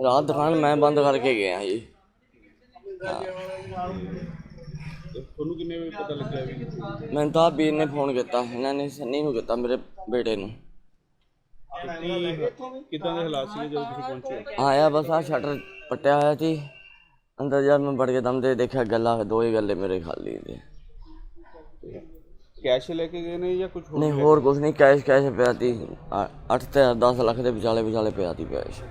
ਰਾਤ ਦੁਕਾਨ ਮੈਂ ਬੰਦ ਕਰਕੇ ਗਿਆ ਜੀ। ਤੁਹਾਨੂੰ ਕਿੰਨੇ ਵਜੇ ਪਤਾ ਲੱਗਿਆ ਵੀ? ਮੈਨੂੰ ਤਾਂ ਵੀਰ ਨੇ ਫੋਨ ਕੀਤਾ ਇਹਨਾਂ ਨੇ ਸੰਨੀ ਨੂੰ ਕੀਤਾ ਮੇਰੇ ਬੇਟੇ ਨੂੰ। ਕਿਦਾਂ ਦੇ ਹਾਲਾਤ ਸੀ ਜਦੋਂ ਤੁਸੀਂ ਪਹੁੰਚੇ? ਆਇਆ ਬਸ ਆ ਸ਼ਟਰ ਪੱਟਿਆ ਹੋਇਆ ਸੀ। ਅੰਦਰ ਜਦ ਮੈਂ ਵੜ ਕੇ ਦਮ ਦੇ ਦੇਖਿਆ ਗੱਲਾਂ ਦੋ ਹੀ ਗੱਲੇ ਮੇਰੇ ਖਾਲੀ ਦੇ ਕੈਸ਼ ਲੈ ਕੇ ਗਏ ਨੇ ਜਾਂ ਕੁਝ ਹੋਰ ਨਹੀਂ ਹੋਰ ਕੁਝ ਨਹੀਂ ਕੈਸ਼ ਕੈਸ਼ ਪਿਆ ਤੀ 8 ਤੇ 10 ਲੱਖ ਦੇ ਵਿਚਾਲੇ ਵਿਚਾਲੇ ਪਿਆ ਤੀ ਕੈਸ਼।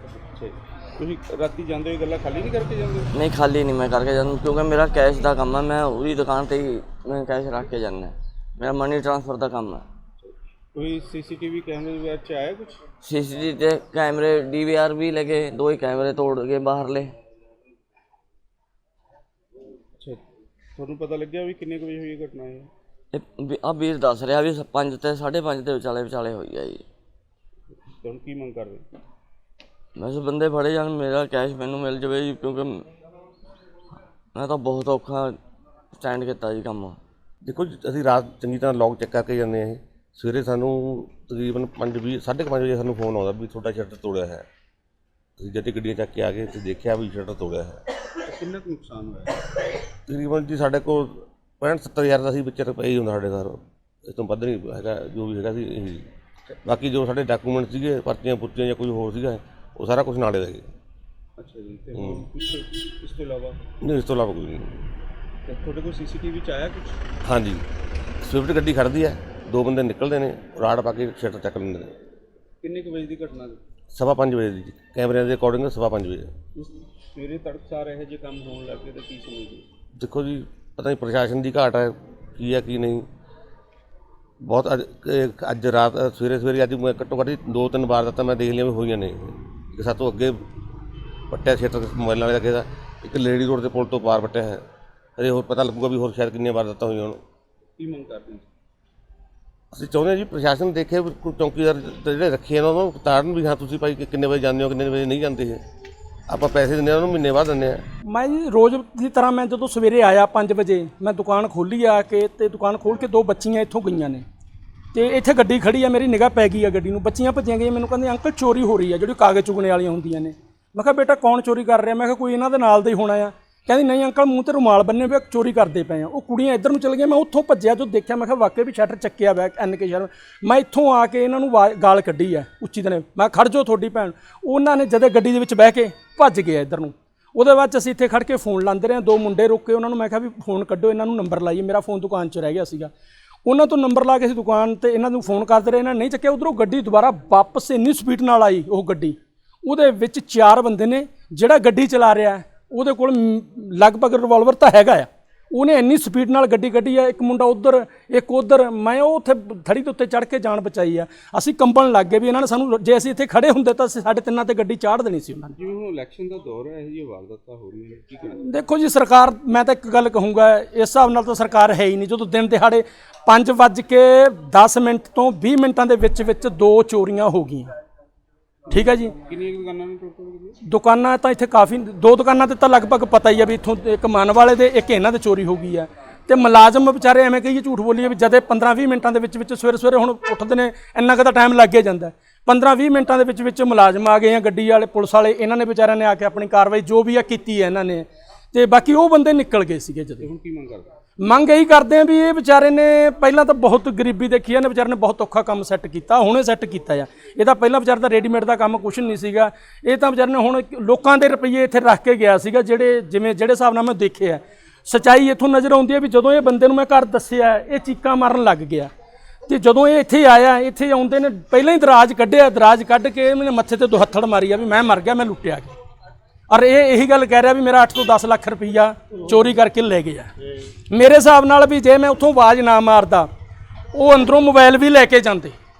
ਤੁਸੀਂ ਰਾਤੀ ਜਾਂਦੇ ਹੋਏ ਗੱਲਾਂ ਖਾਲੀ ਨਹੀਂ ਕਰਕੇ ਜਾਂਦੇ? ਨਹੀਂ ਖਾਲੀ ਨਹੀਂ ਮੈਂ ਕਰਕੇ ਜਾਂਦਾ ਕਿਉਂਕਿ ਮੇਰਾ ਕੈਸ਼ ਦਾ ਕੰਮ ਹੈ ਮੈਂ ਉਹਦੀ ਦੁਕਾਨ ਤੇ ਹੀ ਮੈਂ ਕੈਸ਼ ਰੱਖ ਕੇ ਜਾਂਦਾ ਮੇਰਾ ਮਨੀ ਟ੍ਰਾਂਸਫਰ ਦਾ ਕੰਮ ਹੈ। ਕੋਈ ਸੀਸੀਟੀਵੀ ਕੈਮਰੇ ਵਿੱਚ ਆਇਆ ਕੁਝ ਸੀਸੀਟੀਵੀ ਤੇ ਕੈਮਰੇ ਡੀਵੀਆਰ ਵੀ ਲਗੇ ਦੋ ਹੀ ਕੈਮਰੇ ਤੋੜ ਕੇ ਬਾਹਰਲੇ ਅੱਛਾ ਤੁਹਾਨੂੰ ਪਤਾ ਲੱਗਿਆ ਵੀ ਕਿੰਨੇ ਕੁ ਵਜੇ ਹੋਈ ਇਹ ਘਟਨਾ ਹੈ ਇਹ ਆ ਵੀਰ ਦੱਸ ਰਿਹਾ ਵੀ 5 ਤੇ 5:30 ਦੇ ਵਿਚਾਲੇ ਵਿਚਾਲੇ ਹੋਈ ਆ ਜੀ। ਤੁਹਾਨੂੰ ਕੀ ਮੰਗ ਕਰਦੇ? ਬਸ ਬੰਦੇ ਫੜੇ ਜਾਣ ਮੇਰਾ ਕੈਸ਼ ਮੈਨੂੰ ਮਿਲ ਜਾਵੇ ਜੀ ਕਿਉਂਕਿ ਮੈਂ ਤਾਂ ਬਹੁਤ ਔਖਾ ਸਟੈਂਡ ਕੀਤਾ ਜੀ ਕੰਮ। ਦੇਖੋ ਜੀ, ਅਸੀਂ ਰਾਤ ਚੰਗੀ ਤਰ੍ਹਾਂ ਲੌਗ ਚੈੱਕ ਕਰਕੇ ਜਾਂਦੇ ਹਾਂ ਇਹ ਸਵੇਰੇ ਸਾਨੂੰ ਤਕਰੀਬਨ 5:20 5:30 ਵਜੇ ਸਾਨੂੰ ਫੋਨ ਆਉਂਦਾ ਵੀ ਤੁਹਾਡਾ ਸ਼ਟਰ ਤੋੜਿਆ ਹੈ। ਅਸੀਂ ਜਦ ਗੱਡੀਆਂ ਚੱਕ ਕੇ ਆ ਗਏ ਤੇ ਦੇਖਿਆ ਵੀ ਸ਼ਟਰ ਤੋੜਿਆ ਹੈ। ਕਿੰਨਾ ਕੁ ਨੁਕਸਾਨ ਹੋਇਆ? ਤਕਰੀਬਨ ਜੀ ਸਾਡੇ ਕੋਲ 65 70 ਹਜ਼ਾਰ ਦਾ ਸੀ ਵਿੱਚ ਰੁਪਏ ਹੀ ਹੁੰਦਾ ਸਾਡੇ ਘਰ। ਇਸ ਤੋਂ ਵੱਧ ਨਹੀਂ ਹੈਗਾ ਜੋ ਵੀ ਹੈਗਾ ਸੀ ਇਹੀ। ਬਾਕੀ ਜੋ ਸਾਡੇ ਡਾਕੂਮੈਂਟ ਸੀਗੇ ਪਰਚੀਆਂ ਪੁਰਚੀਆਂ ਜਾਂ ਕੋਈ ਹੋਰ ਸੀਗਾ ਉਹ ਸਾਰਾ ਕੁਝ ਨਾਲੇ ਦਾ ਜੀ ਅੱਛਾ ਜੀ ਤੇ ਹੋਰ ਕੁਛ ਇਸ ਤੋਂ ਇਲਾਵਾ? ਨਹੀਂ ਇਸ ਤੋਂ ਇਲਾਵਾ ਕੋਈ ਨਹੀਂ। ਤੇ ਤੁਹਾਡੇ ਕੋਲ ਸੀਸੀਟੀਵੀ ਚ ਆਇਆ ਕੁਝ ਹਾਂਜੀ। ਸਵਿਫਟ ਗੱਡੀ ਖੜਦੀ ਹੈ ਦੋ ਬੰਦੇ ਨਿਕਲਦੇ ਨੇ ਰਾੜ ਪਾ ਕੇ ਸ਼ਟਰ ਚੱਕ ਲੈਂਦੇ ਨੇ। ਕਿੰਨੇ ਕੁ ਵਜੇ ਦੀ ਘਟਨਾ ਜੀ? ਸਵਾ ਪੰਜ ਵਜੇ ਦੀ। ਜੀ। ਕੈਮਰਿਆਂ ਦੇ ਅਕੋਰਡਿੰਗ ਸਵਾ ਪੰਜ ਵਜੇ। ਇਸ ਸਵੇਰੇ ਤੜਕਸਾਰ ਇਹੋ ਜਿਹੇ ਕੰਮ ਹੋਣ ਲੱਗ ਤਾਂ ਕੀ ਸਮਝਦੇ ਦੇਖੋ ਜੀ ਪਤਾ ਨਹੀਂ ਪ੍ਰਸ਼ਾਸਨ ਦੀ ਘਾਟ ਹੈ ਕੀ ਹੈ ਕੀ ਨਹੀਂ। ਬਹੁਤ ਅੱਜ ਇਹ ਅੱਜ ਰਾਤ ਸਵੇਰੇ ਸਵੇਰੇ ਅੱਜ ਮੈਂ ਘੱਟੋ ਘੱਟ ਦੋ ਤਿੰਨ ਵਾਰ ਤਾਂ ਮੈਂ ਦੇਖ ਲਿਆ ਵੀ ਹੋਈਆਂ ਨੇ ਕਿ ਸਾਤੋਂ ਅੱਗੇ ਪੱਟਿਆ ਖੇਤਰ ਮੋਬਾਈਲਾਂ ਵਾਲੇ ਦਾ। ਇੱਕ ਲੇਡੀ ਰੋਡ ਦੇ ਪੁਲ ਤੋਂ ਪਾਰ ਪੱਟਿਆ ਹੈ। ਅਜੇ ਹੋਰ ਪਤਾ ਲੱਗੂਗਾ ਵੀ ਹੋਰ ਸ਼ਾਇਦ ਕਿੰਨੀਆਂ ਵਾਰ ਦਿੱਤਾ ਹੋਈਆਂ ਹੋਣ। ਕੀ ਮੰਗ ਕਰਦੇ ਹੋ? ਅਸੀਂ ਚਾਹੁੰਦੇ ਹਾਂ ਜੀ ਪ੍ਰਸ਼ਾਸਨ ਦੇਖੇ ਵੀ ਕੋਈ ਚੌਕੀਦਾਰ ਜਿਹੜੇ ਰੱਖੇ ਆ ਉਹਨਾਂ ਨੂੰ ਤਾਰਨ ਵੀ ਹਾਂ। ਤੁਸੀਂ ਭਾਈ ਕਿ- ਕਿੰਨੇ ਵਜੇ ਜਾਂਦੇ ਹੋ ਕਿੰਨੇ ਵਜੇ ਨਹੀਂ ਜਾਂਦੇ ਇਹ। ਆਪਾਂ ਪੈਸੇ ਦਿੰਦੇ ਆ ਉਹਨਾਂ ਨੂੰ ਮਹੀਨੇ ਬਾਅਦ ਦਿੰਦੇ ਆ ਮੈਂ ਜੀ ਰੋਜ਼ ਦੀ ਤਰ੍ਹਾਂ ਮੈਂ ਜਦੋਂ ਸਵੇਰੇ ਆਇਆ 5 ਵਜੇ ਮੈਂ ਦੁਕਾਨ ਖੋਲੀ ਆ ਕੇ ਤੇ ਦੁਕਾਨ ਖੋਲ ਕੇ ਦੋ ਬੱਚੀਆਂ ਇੱਥੋਂ ਗਈਆਂ ਨੇ। ਤੇ ਇੱਥੇ ਗੱਡੀ ਖੜੀ ਆ, ਮੇਰੀ ਨਿਗਾਹ ਪੈ ਗਈ ਆ ਗੱਡੀ ਨੂੰ, ਬੱਚੀਆਂ ਭੱਜੀਆਂ ਗਈਆਂ, ਮੈਨੂੰ ਕਹਿੰਦੇ, ਅੰਕਲ ਚੋਰੀ ਹੋ ਰਹੀ ਆ, ਜਿਹੜੀ ਕਾਗਜ਼ ਚੁਗਣੇ ਵਾਲੀਆਂ ਹੁੰਦੀਆਂ ਨੇ। ਮੈਂ ਕਿਹਾ, ਬੇਟਾ, ਕੌਣ ਚੋਰੀ ਕਰ ਰਿਹਾ? ਮੈਂ ਕਿਹਾ, ਕੋਈ ਇਹਨਾਂ ਦੇ ਨਾਲ ਦਾ ਹੀ ਹੋਣਾ ਆ। ਕਹਿੰਦੀ, ਨਹੀਂ ਅੰਕਲ, ਮੂੰਹ ਤੇ ਰੁਮਾਲ ਬੰਨੇ ਵੀ ਚੋਰੀ ਕਰਦੇ ਪਏ ਆ। ਉਹ ਕੁੜੀਆਂ ਇੱਧਰ ਨੂੰ ਚਲ ਗਈਆਂ ਮੈਂ ਉੱਥੋਂ ਭੱਜਿਆ ਜੋ ਦੇਖਿਆ, ਮੈਂ ਕਿਹਾ ਵਾਕਿਆ ਵੀ ਸ਼ਟਰ ਚੱਕਿਆ ਬੈਕ ਐਨ ਕੇ ਸ਼ਰਮ। ਮੈਂ ਇੱਥੋਂ ਆ ਕੇ ਇਹਨਾਂ ਨੂੰ ਆਵਾਜ਼- ਗਾਲ ਕੱਢੀ ਆ, ਉੱਚੀ ਦਨੇ ਮੈਂ ਖੜ ਜਾਓ ਤੁਹਾਡੀ ਭੈਣ। ਉਹਨਾਂ ਨੇ ਜਦੇ ਗੱਡੀ ਦੇ ਵਿੱਚ ਬਹਿ ਕੇ ਭੱਜ ਗਏ ਇੱਧਰ ਨੂੰ। ਉਹਦੇ ਬਾਅਦ 'ਚ ਅਸੀਂ ਇੱਥੇ ਖੜ ਕੇ ਫੋਨ ਲਾਉਂਦੇ ਰਹੇ, ਦੋ ਮੁੰਡੇ ਰੁਕੇ ਉਹਨਾਂ ਨੂੰ, ਮੈਂ ਕਿਹਾ ਵੀ ਫੋਨ ਕੱਢੋ, ਇਹਨਾਂ ਨੂੰ ਨੰਬਰ ਲਾਈਏ। ਮੇਰਾ ਫੋਨ ਦੁਕਾਨ 'ਚ ਰਹਿ ਗਿਆ ਸੀਗਾ। ਉਹਨਾਂ ਤੋਂ ਨੰਬਰ ਲਾ ਕੇ ਅਸੀਂ ਦੁਕਾਨ ਤੇ ਇਹਨਾਂ ਨੂੰ ਫੋਨ ਕਰਦੇ ਰਹੇ, ਇਹਨਾਂ ਨੇ ਨਹੀਂ ਚੱਕਿਆ। ਉਧਰੋਂ ਗੱਡੀ ਦੁਬਾਰਾ ਵਾਪਸ ਇੰਨੀ ਸਪੀਡ ਨਾਲ ਆਈ ਉਹ ਗੱਡੀ। ਉਹਦੇ ਵਿੱਚ ਚਾਰ ਬੰਦੇ ਨੇ, ਜਿਹੜਾ ਗੱਡੀ ਚਲਾ ਰਿਹਾ ਉਹਦੇ ਕੋਲ ਲਗਭਗ ਰਿਵਾਲਵਰ ਤਾਂ ਹੈਗਾ ਆ। ਉਹਨੇ ਇੰਨੀ ਸਪੀਡ ਨਾਲ ਗੱਡੀ ਕੱਢੀ ਆ ਇੱਕ ਮੁੰਡਾ ਉਧਰ ਇੱਕ ਉਧਰ ਮੈਂ ਉਹ ਉੱਥੇ ਥੜੀ ਦੇ ਉੱਤੇ ਚੜ ਕੇ ਜਾਨ ਬਚਾਈ ਆ। ਅਸੀਂ ਕੰਬਣ ਲੱਗ ਗਏ ਵੀ ਇਹਨਾਂ ਨੇ ਸਾਨੂੰ ਜੇ ਅਸੀਂ ਇੱਥੇ ਖੜੇ ਹੁੰਦੇ ਤਾਂ ਸਾਡੇ ਤਿੰਨਾਂ ਤੇ ਗੱਡੀ ਚਾੜ ਦੇਣੀ ਸੀ ਉਹਨਾਂ ਨੇ। ਜਿਵੇਂ ਹੁਣ ਇਲੈਕਸ਼ਨ ਦਾ ਦੌਰ ਹੈ ਇਹੋ ਜਿਹੀ ਵਾਰਦਾਤਾਂ ਹੋ ਰਹੀਆਂ ਨੇ ਕੀ ਕਹਿਣਾ? ਦੇਖੋ ਜੀ ਸਰਕਾਰ ਮੈਂ ਤਾਂ ਇੱਕ ਗੱਲ ਕਹੂੰਗਾ ਇਸ ਹਿਸਾਬ ਨਾਲ ਤਾਂ ਸਰਕਾਰ ਹੈ ਹੀ ਨਹੀਂ। ਜਦੋਂ ਦਿਨ ਦਿਹਾੜੇ 5 ਵੱਜ ਕੇ 10 ਮਿੰਟ ਤੋਂ 20 ਮਿੰਟਾਂ ਦੇ ਵਿੱਚ ਵਿੱਚ ਦੋ ਚੋਰੀਆਂ ਹੋ ਗਈਆਂ। ਠੀਕ ਹੈ ਜੀ। ਕਿੰਨੀਆਂ ਕੁ ਦੁਕਾਨਾਂ ਨੇ ਟੋਟਲ ਦੁਕਾਨਾਂ ਤਾਂ ਇੱਥੇ ਕਾਫੀ ਦੋ ਦੁਕਾਨਾਂ ਤੇ ਤਾਂ ਲਗਭਗ ਪਤਾ ਹੀ ਆ ਵੀ ਇੱਥੋਂ ਇੱਕ ਮਨ ਵਾਲੇ ਦੇ ਇੱਕ ਇਹਨਾਂ ਦੇ ਚੋਰੀ ਹੋ ਗਈ ਆ। ਤੇ ਮੁਲਾਜ਼ਮ ਵਿਚਾਰੇ ਐਵੇਂ ਕਹੀਏ ਝੂਠ ਬੋਲੀਏ ਵੀ ਜਦੇ 15-20 ਮਿੰਟਾਂ ਦੇ ਵਿੱਚ ਵਿੱਚ ਸਵੇਰੇ ਸਵੇਰੇ ਹੁਣ ਉੱਠਦੇ ਨੇ ਇੰਨਾ ਕੁ ਤਾਂ ਟਾਈਮ ਲੱਗ ਹੀ ਜਾਂਦਾ। 15-20 ਮਿੰਟਾਂ ਦੇ ਵਿੱਚ ਵਿੱਚ ਮੁਲਾਜ਼ਮ ਆ ਗਏ ਆ ਗੱਡੀ ਵਾਲੇ ਪੁਲਿਸ ਵਾਲੇ ਇਹਨਾਂ ਨੇ ਵਿਚਾਰਿਆਂ ਨੇ ਆ ਕੇ ਆਪਣੀ ਕਾਰਵਾਈ ਜੋ ਵੀ ਆ ਕੀਤੀ ਹੈ ਇਹਨਾਂ ਨੇ। ਤੇ ਬਾਕੀ ਉਹ ਬੰਦੇ ਨਿਕਲ ਗਏ ਸੀਗੇ ਜਦੇ। ਹੁਣ ਕੀ ਮੰਗ ਕਰਦੇ? ਮੰਗ ਇਹੀ ਕਰਦੇ ਆ ਵੀ ਇਹ ਵਿਚਾਰੇ ਨੇ ਪਹਿਲਾਂ ਤਾਂ ਬਹੁਤ ਗਰੀਬੀ ਦੇਖੀ ਇਹਨੇ ਵਿਚਾਰੇ ਨੇ ਬਹੁਤ ਔਖਾ ਕੰਮ ਸੈੱਟ ਕੀਤਾ ਹੁਣੇ ਸੈੱਟ ਕੀਤਾ ਆ। ਇਹ ਤਾਂ ਪਹਿਲਾਂ ਵਿਚਾਰੇ ਦਾ ਰੈਡੀਮੇਡ ਦਾ ਕੰਮ ਕੁਛ ਨਹੀਂ ਸੀਗਾ। ਇਹ ਤਾਂ ਵਿਚਾਰੇ ਨੇ ਹੁਣ ਲੋਕਾਂ ਦੇ ਰੁਪਈਏ ਇੱਥੇ ਰੱਖ ਕੇ ਗਿਆ ਸੀਗਾ ਜਿਹੜੇ ਜਿਵੇਂ ਜਿਹੜੇ ਹਿਸਾਬ ਨਾਲ ਮੈਂ ਦੇਖਿਆ। ਸਚਾਈ ਇੱਥੋਂ ਨਜ਼ਰ ਆਉਂਦੀ ਹੈ ਵੀ ਜਦੋਂ ਇਹ ਬੰਦੇ ਨੂੰ ਮੈਂ ਘਰ ਦੱਸਿਆ ਇਹ ਚੀਕਾਂ ਮਾਰਨ ਲੱਗ ਗਿਆ। ਤੇ ਜਦੋਂ ਇਹ ਇੱਥੇ ਆਇਆ ਇੱਥੇ ਆਉਂਦੇ ਨੇ ਪਹਿਲਾਂ ਹੀ ਦਰਾਜ ਕੱਢਿਆ ਦਰਾਜ ਕੱਢ ਕੇ ਇਹਨੇ ਮੱਥੇ ਤੇ ਦੋ ਹੱਥੜ ਮਾਰੀ ਆ ਵੀ ਮੈਂ ਮਰ ਗਿਆ ਮੈਂ ਲੁੱਟਿਆ ਗਿਆ। ਔਰ ਇਹ ਇਹੀ ਗੱਲ ਕਹਿ ਰਿਹਾ ਵੀ ਮੇਰਾ 8 ਤੋਂ 10 ਲੱਖ ਰੁਪਈਆ ਚੋਰੀ ਕਰਕੇ ਲੈ ਗਿਆ ਮੇਰੇ ਹਿਸਾਬ ਨਾਲ ਵੀ ਜੇ ਮੈਂ ਉੱਥੋਂ ਆਵਾਜ਼ ਨਾ ਮਾਰਦਾ, ਉਹ ਅੰਦਰੋਂ ਮੋਬਾਈਲ ਵੀ ਲੈ ਕੇ ਜਾਂਦੇ।